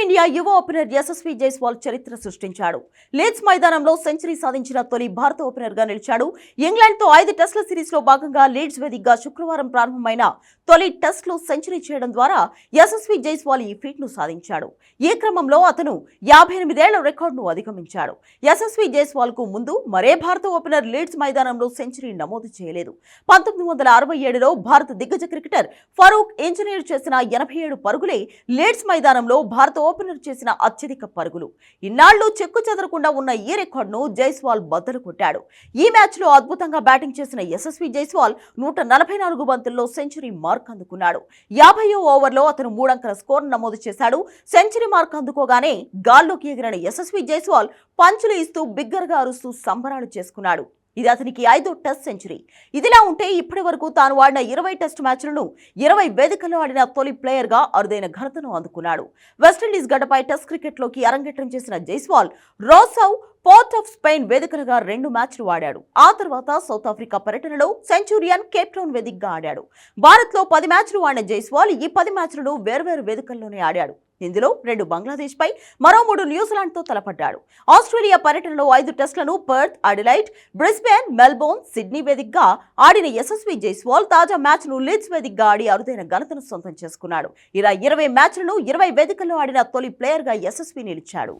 Team India యువ opener Yashasvi Jaiswal చరిత్ర సృష్టించాడు. లేడ్స్ మైదానంలో సెంచరీ సాధించిన తొలి భారత ఓపెనర్గా నిలిచాడు. ఇంగ్లాండ్తో ఐదు టెస్టుల సిరీస్లో భాగంగా లీడ్స్ వేదికగా శుక్రవారం ప్రారంభమైన తొలి టెస్ట్లో సెంచరీ చేయడం ద్వారా యశస్వి జైస్వాల్ ఈ ఫీట్ను సాధించాడు. ఈ క్రమంలో అతను యాభై ఎనిమిదేళ్ళ రికార్డును అధిగమించాడు. యశస్వి జైస్వాల్కు ముందు మరే భారత ఓపెనర్ లీడ్స్ మైదానంలో సెంచరీ నమోదు చేయలేదు. పంతొమ్మిది వందల అరవై ఏడులో భారత దిగ్గజ క్రికెటర్ ఫరూక్ ఇంజనీర్ చేసిన ఎనభై ఏడు పరుగులే లీడ్స్ మైదానంలో భారత ఓపెనర్ చేసిన అత్యధిక పరుగులు. ఇన్నాళ్ళు చెక్కు చెదరకుండా ఉన్న ఈ రికార్డును జైస్వాల్ బద్దలు కొట్టాడు. ఈ మ్యాచ్లో అద్భుతంగా బ్యాటింగ్ చేసిన యశస్వి జైస్వాల్ నూట నలభై నాలుగు బంతుల్లో సెంచరీ మార్క్ అందుకున్నాడు. యాభైయో ఓవర్లో అతను మూడంకల స్కోర్ నమోదు చేశాడు. సెంచరీ మార్క్ అందుకోగానే గాల్లోకి ఎగిరిన యశస్వి జైస్వాల్ పంచులు ఇస్తూ బిగ్గరగా అరుస్తూ సంబరాలు చేసుకున్నాడు. ఇది అతనికి ఐదో టెస్ట్ సెంచరీ. ఇదిలా ఉంటే ఇప్పటి వరకు తాను ఆడిన ఇరవై టెస్ట్ మ్యాచ్లను ఇరవై వేదికల్లో ఆడిన తొలి ప్లేయర్గా అరుదైన ఘనతను అందుకున్నాడు. వెస్టిండీస్ గడ్డపై టెస్ట్ క్రికెట్లోకి అరంగేట్రం చేసిన Jaiswal Roseau port of Spain వేదికలుగా రెండు మ్యాచ్లు ఆడాడు. ఆ తర్వాత సౌత్ ఆఫ్రికా పర్యటనలో సెంచూరియన్ కేప్టౌన్ వేదికగా ఆడాడు. భారత్లో పది మ్యాచ్లు ఆడిన జైస్వాల్ ఈ పది మ్యాచ్లను వేర్వేరు వేదికల్లోనే ఆడాడు. ఇందులో రెండు బంగ్లాదేశ్పై మరో మూడు న్యూజిలాండ్తో తలపడ్డాడు. ఆస్ట్రేలియా పర్యటనలో ఐదు టెస్టులను Perth Adelaide Brisbane Melbourne Sydney వేదికగా ఆడిన యశస్వి జైస్వాల్ తాజా మ్యాచ్ను లీడ్స్ వేదికగా ఆడి అరుదైన ఘనతను సొంతం చేసుకున్నాడు. ఇలా ఇరవై మ్యాచ్లను ఇరవై వేదికల్లో ఆడిన తొలి ప్లేయర్గా యశస్వి నిలిచాడు.